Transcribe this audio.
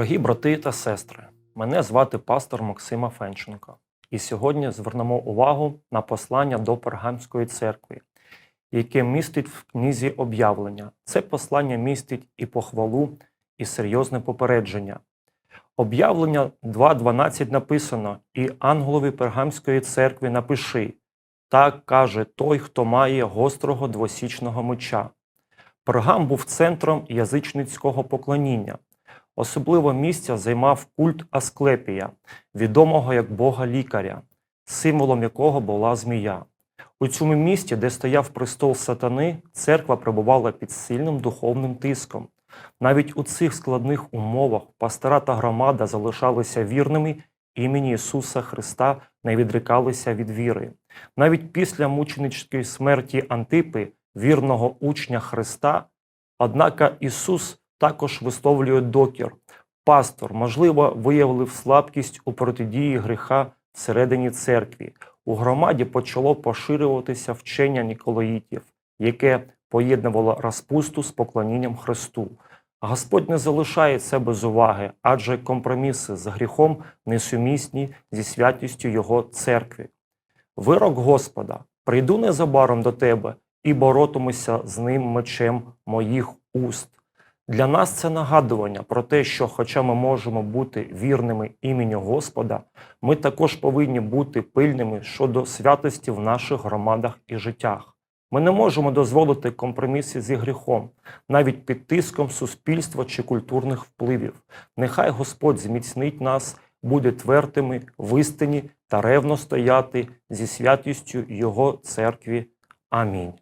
Дорогі брати та сестри, мене звати пастор Максима Фенченко. І сьогодні звернемо увагу на послання до Пергамської церкви, яке містить в книзі об'явлення. Це послання містить і похвалу, і серйозне попередження. Об'явлення 2.12 написано: І ангелові Пергамської церкви напиши: так каже той, хто має гострого двосічного меча. Пергам був центром язичницького поклоніння. Особливо місця займав культ Асклепія, відомого як бога лікаря, символом якого була змія. У цьому місті, де стояв престол сатани, церква перебувала під сильним духовним тиском. Навіть у цих складних умовах пастора та громада залишалися вірними імені Ісуса Христа, не відрікалися від віри. Навіть після мученическої смерті Антипи, вірного учня Христа, однак Ісус також висловлює докір. Пастор, можливо, виявив слабкість у протидії гріха всередині церкві. У громаді почало поширюватися вчення Ніколаїтів, яке поєднувало розпусту з поклонінням Христу. Господь не залишає це без уваги, адже компроміси з гріхом несумісні зі святістю Його церкви. Вирок Господа: прийду незабаром до тебе і боротимуся з ним мечем моїх уст. Для нас це нагадування про те, що, хоча ми можемо бути вірними імені Господа, ми також повинні бути пильними щодо святості в наших громадах і життях. Ми не можемо дозволити компроміси зі гріхом, навіть під тиском суспільства чи культурних впливів. Нехай Господь зміцнить нас, буде твердими в істині та ревно стояти зі святістю Його церкві. Амінь.